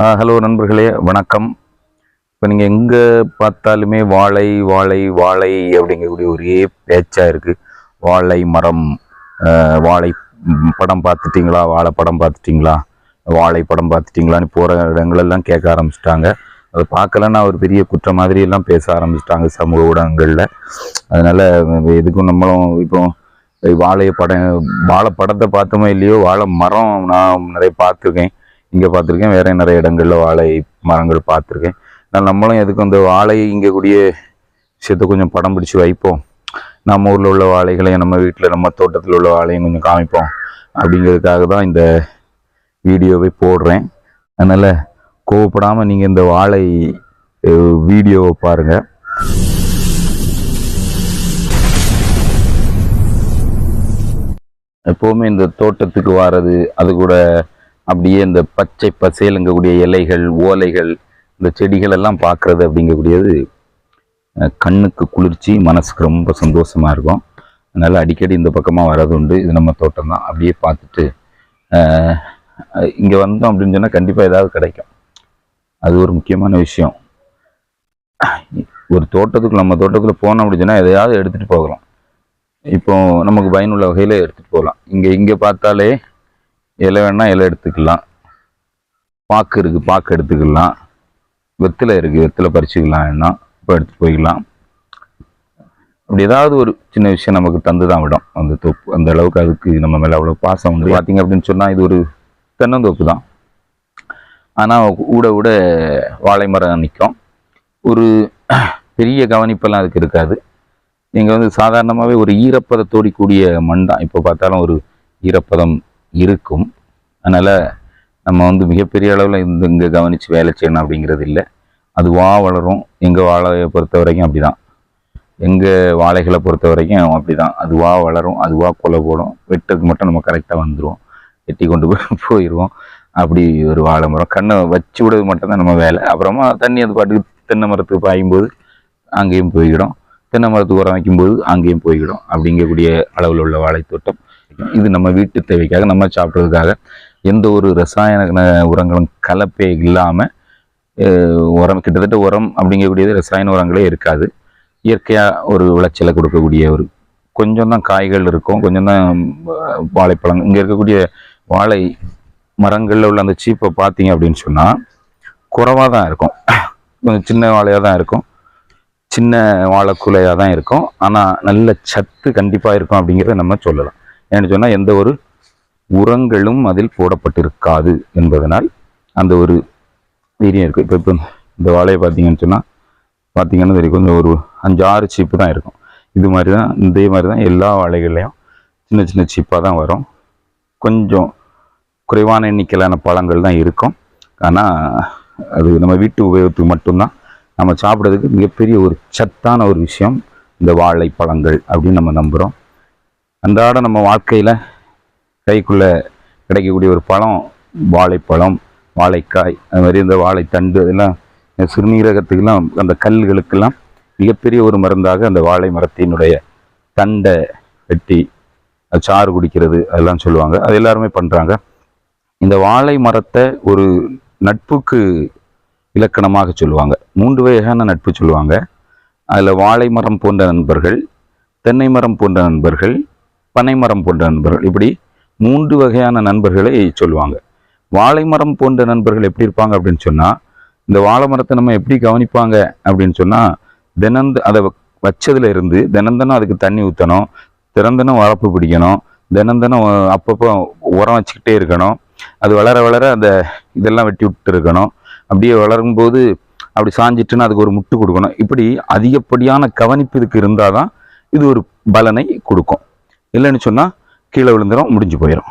Hello நண்பர்களே வணக்கம். இப்போ நீங்கள் எங்கே பார்த்தாலுமே வாழை வாழை வாழை அப்படிங்கக்கூடிய ஒரே பேச்சாக இருக்குது வாழை மரம் வாழை படம் பார்த்துட்டிங்களா வாழை படம் பார்த்துட்டிங்களா வாழை படம் பார்த்துட்டிங்களான்னு போகிற இடங்களெல்லாம் கேட்க ஆரம்பிச்சிட்டாங்க. அதை பார்க்கலன்னா ஒரு பெரிய குற்றம் மாதிரி எல்லாம் பேச ஆரம்பிச்சிட்டாங்க சமூக ஊடகங்களில். அதனால் எதுக்கும் நம்மளும் இப்போ வாழைய படம் வாழை படத்தை பார்த்தோமோ இல்லையோ வாழை மரம் நான் நிறைய பார்த்துருக்கேன். இங்கே பார்த்துருக்கேன். வேற நிறைய இடங்களில் வாழை மரங்கள் பார்த்துருக்கேன். நான் நம்மளும் எதுக்கும் இந்த வாழை இங்கே கூடிய விஷயத்த கொஞ்சம் படம் பிடிச்சி வைப்போம். நம்ம ஊரில் உள்ள வாழைகளையும் நம்ம வீட்டில் நம்ம தோட்டத்தில் உள்ள வாழையும் கொஞ்சம் காமிப்போம். அப்படிங்கிறதுக்காக தான் இந்த வீடியோவை போடுறேன். அதனால் கோவப்படாமல் நீங்கள் இந்த வாழை வீடியோவை பாருங்கள் எப்போவுமே இந்த தோட்டத்துக்கு வாரது அது கூட அப்படியே இந்த பச்சை பசேலுங்கக்கூடிய இலைகள் ஓலைகள் இந்த செடிகள் எல்லாம் பார்க்குறது அப்படிங்கக்கூடியது கண்ணுக்கு குளிர்ச்சி மனசுக்கு ரொம்ப சந்தோஷமாக இருக்கும். அதனால் அடிக்கடி இந்த பக்கமாக வர்றது உண்டு. இது நம்ம தோட்டம் தான் அப்படியே பார்த்துட்டு இங்கே வந்தோம் அப்படின்னு சொன்னால் கண்டிப்பாக ஏதாவது கிடைக்கும். அது ஒரு முக்கியமான விஷயம். ஒரு தோட்டத்துக்கு நம்ம தோட்டத்தில் போனோம் அப்படின்னு சொன்னால் எதையாவது எடுத்துகிட்டு போகலாம். இப்போ நமக்கு பயனுள்ள வகையில் எடுத்துகிட்டு போகலாம். இங்கே இங்கே பார்த்தாலே இலை வேணா இலை எடுத்துக்கலாம். பாக்கு இருக்கு பாக்கு எடுத்துக்கலாம். வெத்திலை இருக்கு வெத்திலை பறிச்சுக்கலாம் வேணா இப்போ எடுத்துட்டு போய்க்கலாம். அப்படி ஏதாவது ஒரு சின்ன விஷயம் நமக்கு தந்து தான் விடும். அந்த தோப்பு அந்த அளவுக்கு அதுக்கு நம்ம மேல அவ்வளவு பாசம் வந்து பார்த்தீங்க அப்படின்னு சொன்னா இது ஒரு தென்னந்தோப்பு தான். ஆனால் ஊட ஊட வாழை மரம் நிற்கும் ஒரு பெரிய கவனிப்பெல்லாம் அதுக்கு இருக்காது. இங்கே வந்து சாதாரணமாகவே ஒரு ஈரப்பதத்தோடி கூடிய மண் தான். இப்போ பார்த்தாலும் ஒரு ஈரப்பதம் இருக்கும். அதனால் நம்ம வந்து மிகப்பெரிய அளவில் இந்த இங்கே கவனித்து வேலை செய்யணும் அப்படிங்கிறது இல்லை. அதுவாக வளரும். எங்கள் வாழையை பொறுத்த வரைக்கும் அப்படி தான் எங்கள் வாழைகளை பொறுத்த வரைக்கும் அப்படி தான் அதுவாக வளரும் அதுவாக கொலை போடும். வெட்டதுக்கு மட்டும் நம்ம கரெக்டாக வந்துடுவோம் வெட்டி கொண்டு போய் போயிடுவோம் அப்படி ஒரு வாழை மரம். கண்ணை வச்சு விடுறது மட்டும்தான் நம்ம வேலை. அப்புறமா தண்ணி அது பாட்டுக்கு தென்னை மரத்துக்கு பாயும்போது அங்கேயும் போய்கிடும் தென்னை மரத்துக்கு உரம் வைக்கும்போது அங்கேயும் போய்கிடும் அப்படிங்கக்கூடிய அளவில் உள்ள வாழைத்தோட்டம். இது நம்ம வீட்டு தேவைக்காக நம்ம சாப்பிட்றதுக்காக எந்த ஒரு ரசாயன உரங்களும் கலப்பே இல்லாமல் உரம் கிட்டத்தட்ட உரம் அப்படிங்கக்கூடியது ரசாயன உரங்களே இருக்காது. இயற்கையாக ஒரு விளைச்சலை கொடுக்கக்கூடிய ஒரு கொஞ்சம் தான் காய்கள் இருக்கும் கொஞ்சம் தான் வாழைப்பழம் இங்கே இருக்கக்கூடிய வாழை மரங்களில் உள்ள அந்த சீப்பை பார்த்தீங்க அப்படின்னு சொன்னால் குறைவாக தான் இருக்கும். கொஞ்சம் சின்ன வாழையாக தான் இருக்கும். சின்ன வாழைக்குலையாக தான் இருக்கும். ஆனால் நல்ல சத்து கண்டிப்பாக இருக்கும் அப்படிங்கிறத நம்ம சொல்லலாம். ஏன்னு சொன்னால் எந்த ஒரு உரங்களும் அதில் போடப்பட்டிருக்காது என்பதனால் அந்த ஒரு வீரியம் இருக்குது இப்போ இப்போ இந்த வாழையை பார்த்தீங்கன்னு சொன்னால் பார்த்தீங்கன்னா தெரியும். கொஞ்சம் ஒரு அஞ்சு ஆறு சீப்பு தான் இருக்கும். இது மாதிரி தான் இதே மாதிரி தான் எல்லா வாழைகள்லையும் சின்ன சின்ன சீப்பாக தான் வரும். கொஞ்சம் குறைவான எண்ணிக்கையிலான பழங்கள் தான் இருக்கும். ஆனால் அது நம்ம வீட்டு உபயோகத்துக்கு மட்டும்தான். நம்ம சாப்பிட்றதுக்கு மிகப்பெரிய ஒரு சத்தான ஒரு விஷயம் இந்த வாழை பழங்கள் அப்படின்னு நம்ம நம்புகிறோம் அன்றாட நம்ம வாழ்க்கையில் கைக்குள்ளே கிடைக்கக்கூடிய ஒரு பழம் வாழைப்பழம் வாழைக்காய் அது மாதிரி இந்த வாழைத்தண்டு அதெல்லாம் சிறுநீரகத்துக்கெல்லாம் அந்த கல்களுக்கெல்லாம் மிகப்பெரிய ஒரு மருந்தாக அந்த வாழை மரத்தினுடைய தண்டை வெட்டி அது சாறு குடிக்கிறது அதெல்லாம் சொல்லுவாங்க. அது எல்லாருமே பண்ணுறாங்க இந்த வாழை மரத்தை ஒரு நட்புக்கு இலக்கணமாக சொல்லுவாங்க. மூன்று வகையான நட்பு சொல்லுவாங்க. அதில் வாழை மரம் போன்ற நண்பர்கள் தென்னை மரம் போன்ற நண்பர்கள் பனைமரம் போன்ற நண்பர்கள். இப்படி மூன்று வகையான நண்பர்களை சொல்லுவாங்க. வாழை மரம் போன்ற நண்பர்கள் எப்படி இருப்பாங்க அப்படின்னு சொன்னால் இந்த வாழை மரத்தை நம்ம எப்படி கவனிப்பாங்க அப்படின்னு சொன்னால் தினந்த அதை வச்சதுல இருந்து தினந்தனம் அதுக்கு தண்ணி ஊற்றணும் தினந்தனம் வரப்பு பிடிக்கணும் தினந்தனம் அப்பப்போ உரம் வச்சுக்கிட்டே இருக்கணும் அது வளர வளர அந்த இதெல்லாம் வெட்டி விட்டு இருக்கணும். அப்படியே வளரும்போது அப்படி சாஞ்சிட்டுன்னா அதுக்கு ஒரு முட்டு கொடுக்கணும். இப்படி அதிகப்படியான கவனிப்பு இதுக்கு இருந்தால் தான் இது ஒரு பலனை கொடுக்கும். இல்லைன்னு சொன்னால் கீழே விழுந்துடும் முடிஞ்சு போயிடும்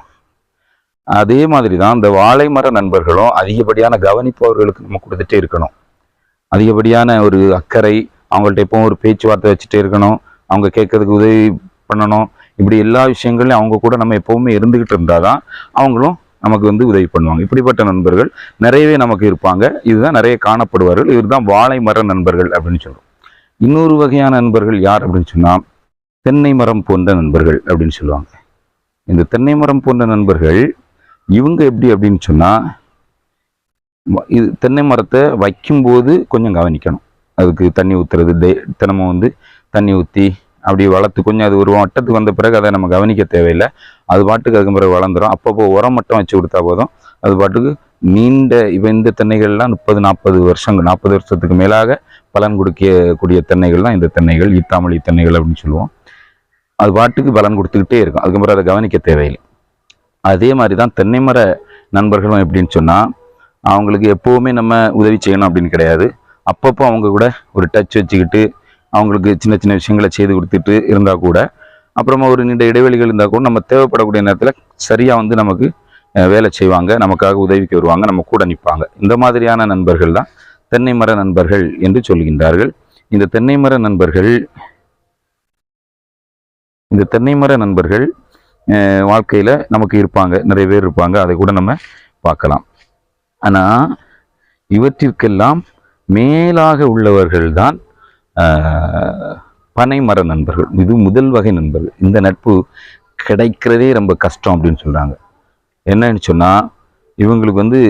அதே மாதிரி தான் இந்த வாழை மர நண்பர்களும் அதிகப்படியான கவனிப்பு அவர்களுக்கு நம்ம கொடுத்துட்டே இருக்கணும். அதிகப்படியான ஒரு அக்கறை அவங்கள்ட்ட எப்பவும் ஒரு பேச்சுவார்த்தை வச்சுட்டே இருக்கணும். அவங்க கேட்கறதுக்கு உதவி பண்ணணும். இப்படி எல்லா விஷயங்களையும் அவங்க கூட நம்ம எப்பவுமே இருந்துகிட்டு இருந்தாதான் அவங்களும் நமக்கு வந்து உதவி பண்ணுவாங்க. இப்படிப்பட்ட நண்பர்கள் நிறையவே நமக்கு இருப்பாங்க. இதுதான் நிறைய காணப்படுவார்கள். இதுதான் வாழை மர நண்பர்கள் அப்படின்னு சொல்லுவோம் இன்னொரு வகையான நண்பர்கள் யார் அப்படின்னு சொன்னால் தென்னை மரம் போன்ற நண்பர்கள் அப்படின்னு சொல்லுவாங்க. இந்த தென்னை மரம் போன்ற நண்பர்கள் இவங்க எப்படி அப்படின்னு சொன்னால் இது தென்னை மரத்தை வைக்கும்போது கொஞ்சம் கவனிக்கணும். அதுக்கு தண்ணி ஊற்றுறது டே தினமும் வந்து தண்ணி ஊற்றி அப்படி வளர்த்து கொஞ்சம் அது ஒரு வட்டத்துக்கு வந்த பிறகு அதை நம்ம கவனிக்க தேவையில்லை. அது பாட்டுக்கு அதுக்கு பிறகு வளர்ந்துரும். அப்பப்போ உரம் மட்டும் வச்சு கொடுத்தா போதும். அது பாட்டுக்கு நீண்ட இப்போ இந்த தென்னைகள்லாம் முப்பது நாற்பது வருஷங்கள் நாற்பது வருஷத்துக்கு மேலாக பலன் கொடுக்கக்கூடிய தென்னைகள் தான் இந்த தென்னைகள் ஈத்தாமொழி தென்னைகள் அப்படின்னு சொல்லுவோம். அது பாட்டுக்கு பலன் கொடுத்துக்கிட்டே இருக்கும். அதுக்கப்புறம் அதை கவனிக்க தேவையில்லை. அதே மாதிரி தான் தென்னை மர நண்பர்களும் எப்படின்னு சொன்னால் அவங்களுக்கு எப்போவுமே நம்ம உதவி செய்யணும் அப்படின்னு கிடையாது. அப்பப்போ அவங்க கூட ஒரு டச் வச்சுக்கிட்டு அவங்களுக்கு சின்ன சின்ன விஷயங்களை செய்து கொடுத்துட்டு இருந்தால் கூட அப்புறமா ஒரு நீண்ட இடைவெளிகள் இருந்தால் கூட நம்ம தேவைப்படக்கூடிய நேரத்தில் சரியாக வந்து நமக்கு வேலை செய்வாங்க நமக்காக உதவிக்கு வருவாங்க நம்ம கூட நிற்பாங்க இந்த மாதிரியான நண்பர்கள் தான் தென்னை மர நண்பர்கள் என்று சொல்கின்றார்கள். இந்த தென்னை மர நண்பர்கள் இந்த தென்னை மர நண்பர்கள் வாழ்க்கையில் நமக்கு இருப்பாங்க நிறைய பேர் இருப்பாங்க. அதை கூட நம்ம பார்க்கலாம். ஆனால் இவற்றிற்கெல்லாம் மேலாக உள்ளவர்கள் தான் பனைமர நண்பர்கள். இது முதல் வகை நண்பர்கள். இந்த நட்பு கிடைக்கிறதே ரொம்ப கஷ்டம் அப்படின்னு சொல்கிறாங்க என்னன்னு சொன்னால் இவங்களுக்கு வந்து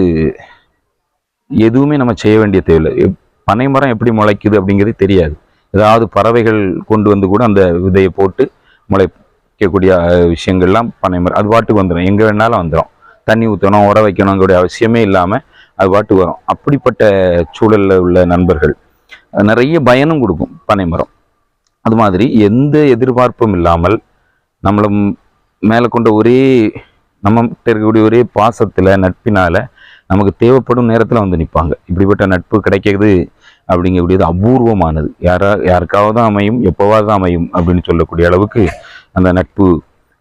எதுவுமே நம்ம செய்ய வேண்டிய தேவையில்லை. எப்- பனைமரம் எப்படி முளைக்குது அப்படிங்கிறது தெரியாது. ஏதாவது பறவைகள் கொண்டு வந்து கூட அந்த விதையை போட்டு முளைக்கக்கூடிய விஷயங்கள்லாம் பனை மரம் அது பாட்டுக்கு வந்துடும் எங்கே வேணாலும் வந்துடும் தண்ணி ஊற்றணும் உர வைக்கணுங்கிற அவசியமே இல்லாமல் அது பாட்டுக்கு வரும். அப்படிப்பட்ட சூழலில் உள்ள நண்பர்கள் நிறைய பயனும் கொடுக்கும் பனைமரம் அது மாதிரி எந்த எதிர்பார்ப்பும் இல்லாமல் நம்மளை மேலே கொண்ட ஒரே நம்ம இருக்கக்கூடிய ஒரே பாசத்தில் நட்பினால் நமக்கு தேவைப்படும் நேரத்தில் வந்து நிற்பாங்க இப்படிப்பட்ட நட்பு கிடைக்கிறது அப்படிங்கக்கூடியது அபூர்வமானது. யாரா யாருக்காவது அமையும் எப்போவாவது அமையும் அப்படின்னு சொல்லக்கூடிய அளவுக்கு அந்த நட்பு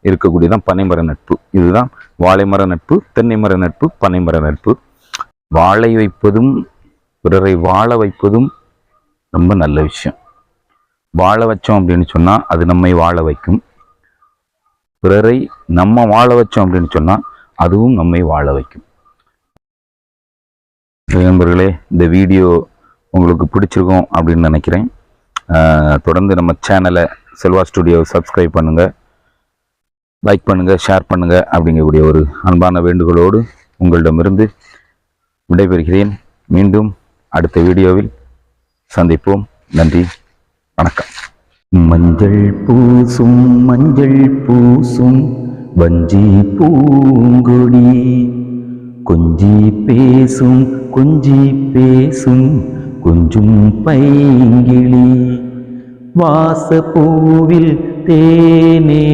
இருக்கக்கூடியதான் பனைமர நட்பு. இதுதான் வாழைமர நட்பு தென்னை மர நட்பு பனைமர நட்பு. வாழை வைப்பதும் பிறரை வாழ வைப்பதும் ரொம்ப நல்ல விஷயம். வாழ வச்சோம் அப்படின்னு சொன்னால் அது நம்மை வாழ வைக்கும். பிறரை நம்ம வாழ வச்சோம் அப்படின்னு சொன்னால் அதுவும் நம்மை வாழ வைக்கும். நண்பர்களே இந்த வீடியோ உங்களுக்கு பிடிச்சிருக்கும் அப்படின்னு நினைக்கிறேன். தொடர்ந்து நம்ம சேனலை செல்வா ஸ்டுடியோ சப்ஸ்கிரைப் பண்ணுங்கள் லைக் பண்ணுங்கள் ஷேர் பண்ணுங்கள் அப்படிங்கக்கூடிய ஒரு அன்பான வேண்டுகோளோடு உங்களிடமிருந்து விடைபெறுகிறேன். மீண்டும் அடுத்த வீடியோவில் சந்திப்போம். நன்றி வணக்கம். மஞ்சள் பூசும் மஞ்சள் பூசும் வஞ்சி பூங்கொடி. கொஞ்சி பேசும் கொஞ்சி பேசும் கொஞ்சும் பைங்கிளி. வாசப்பூவில் தேனே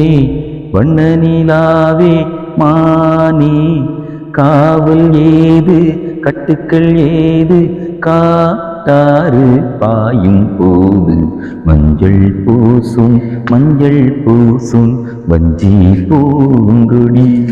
வண்ண நிலாவே மானே. காவல் ஏது கட்டுக்கள் ஏது காட்டாறு பாயும் போது மஞ்சள் பூசும் மஞ்சள் பூசும் வஞ்சி பூங்குடி